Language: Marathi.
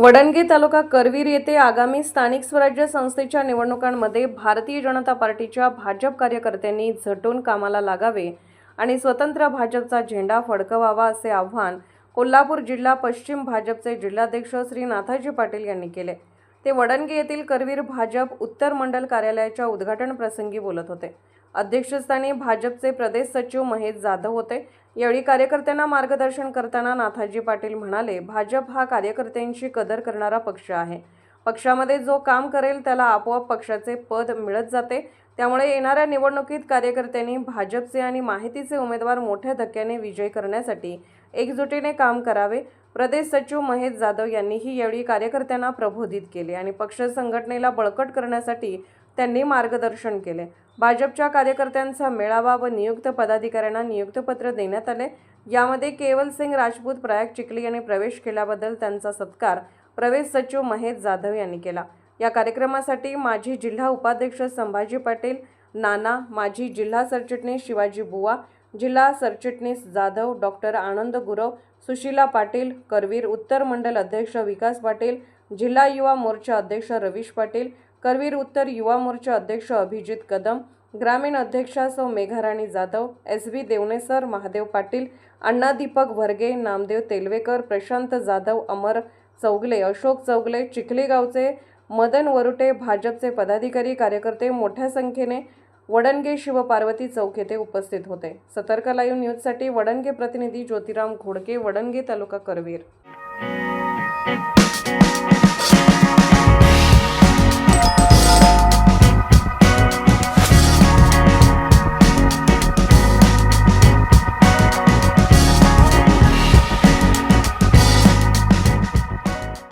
वडणगे तालुका करवीर येथे आगामी स्थानिक स्वराज्य संस्थेच्या निवडणुकांमध्ये भारतीय जनता पार्टीच्या भाजप कार्यकर्त्यांनी झटून कामाला लागावे आणि स्वतंत्र भाजपचा झेंडा फडकवावा असे आव्हान कोल्हापूर जिल्हा पश्चिम भाजपचे जिल्हाध्यक्ष श्री नाथाजी पाटील यांनी केले. ते वडणगे येथील करवीर भाजप उत्तर मंडल कार्यालयाच्या उद्घाटन प्रसंगी बोलत होते. अध्यक्षस्थानी भाजपचे प्रदेश सचिव महेश जाधव होते. यावेळी कार्यकर्त्यांना मार्गदर्शन करताना नाथाजी पाटील म्हणाले भाजप हा कार्यकर्त्यांची कदर करणारा पक्ष आहे. पक्षामध्ये जो काम करेल त्याला आपोआप पक्षाचे पद मिळत जाते. त्यामुळे येणाऱ्या निवडणुकीत कार्यकर्त्यांनी भाजपचे आणि माहितीचे उमेदवार मोठ्या धक्क्याने विजयी करण्यासाठी एकजुटीने काम करावे. प्रदेश सचिव महेश जाधव यांनीही यावेळी कार्यकर्त्यांना प्रबोधित केले आणि पक्ष संघटनेला बळकट करण्यासाठी त्यांनी मार्गदर्शन केले. भाजपच्या कार्यकर्त्यांचा मेळावा व नियुक्त पदाधिकाऱ्यांना नियुक्तपत्र देण्यात आले. यामध्ये केवल सिंग राजपूत प्रयाग चिखली यांनी प्रवेश केल्याबद्दल त्यांचा सत्कार प्रवेश सचिव महेश जाधव यांनी केला. या कार्यक्रमासाठी माजी जिल्हा उपाध्यक्ष संभाजी पाटील नाना माजी जिल्हा सरचिटणीस शिवाजी बुवा जिल्हा सरचिटणीस जाधव डॉक्टर आनंद गुरव सुशीला पाटील करवीर उत्तर मंडल अध्यक्ष विकास पाटील जिल्हा युवा मोर्चा अध्यक्ष रवीश पाटील करवीर उत्तर युवा मोर्चा अध्यक्ष अभिजित कदम ग्रामीण अध्यक्षा सौ मेघाराणी जाधव एस बी देवणेसर महादेव पाटील अण्णा दीपक भरगे नामदेव तेलवेकर प्रशांत जाधव अमर चौगले अशोक चौगले चिखली गावचे मदन वरुटे भाजपचे पदाधिकारी कार्यकर्ते मोठ्या संख्येने वडणगे शिवपार्वती चौक येथे उपस्थित होते. सतर्क लाईव्ह न्यूजसाठी वडणगे प्रतिनिधी ज्योतिराम घोडके वडणगे तालुका करवीर.